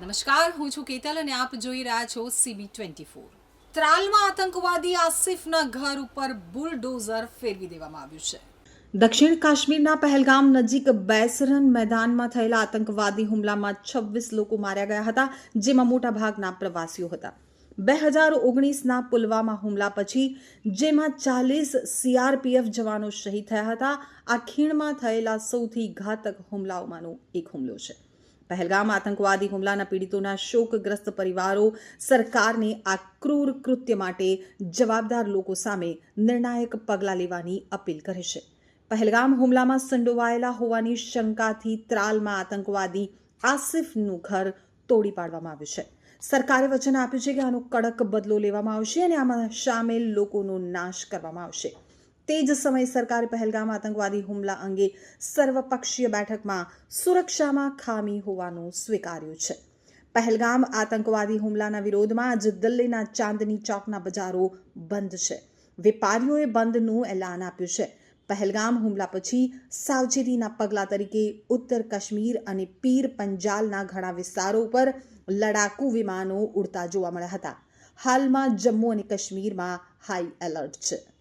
નમસ્કાર, હું છું કેતલ અને આપ જોઈ રહ્યા છો સીબી ટ્વેન્ટી ફોર ત્રાલમાં આતંકવાદી આસિફના ઘર ઉપર બુલડોઝર ફેરવી દેવામાં આવ્યું છે. દક્ષિણ કાશ્મીરના પહેલગામ નજીક બેસરન મેદાનમાં થયેલા આતંકવાદી હુમલામાં છવ્વીસ લોકો માર્યા ગયા હતા, જેમાં મોટા ભાગના પ્રવાસીઓ હતા. બે હજાર ઓગણીસના પુલવામા હુમલા પછી, જેમાં ચાલીસ સીઆરપીએફ જવાનો શહીદ થયા હતા, આ ખીણમાં થયેલા સૌથી ઘાતક હુમલાઓમાંનો એક હુમલો છે. પહેલગામ આતંકવાદી હુમલાના પીડિતોના શોકગ્રસ્ત પરિવારો સરકારને આ ક્રૂર કૃત્ય માટે જવાબદાર લોકો સામે નિર્ણાયક પગલાં લેવાની અપીલ કરે છે. પહેલગામ હુમલામાં સંડોવાયેલા હોવાની શંકાથી ત્રાલમાં આતંકવાદી આસિફનું ઘર તોડી પાડવામાં આવ્યું છે. સરકારે વચન આપ્યું છે કે આનો કડક બદલો લેવામાં આવશે અને આમાં સામેલ લોકોનો નાશ કરવામાં આવશે. તે જ સમયે સરકારે પહેલગામ આતંકવાદી હુમલા અંગે સર્વપક્ષીય બેઠકમાં સુરક્ષામાં ખામી હોવાનું સ્વીકાર્યું છે. પહેલગામ આતંકવાદી હુમલાના વિરોધમાં આજ દિલ્હીના ચાંદની ચોકના બજારો બંધ છે. વેપારીઓએ બંધનું એલાન આપ્યું છે. પહેલગામ હુમલા પછી સાવચેતીના પગલાં તરીકે ઉત્તર કાશ્મીર અને પીર પંજાલના ઘણા વિસ્તારો પર લડાકુ વિમાનો ઉડતા જોવા મળ્યા હતા. હાલમાં જમ્મુ અને કાશ્મીરમાં હાઈ એલર્ટ છે.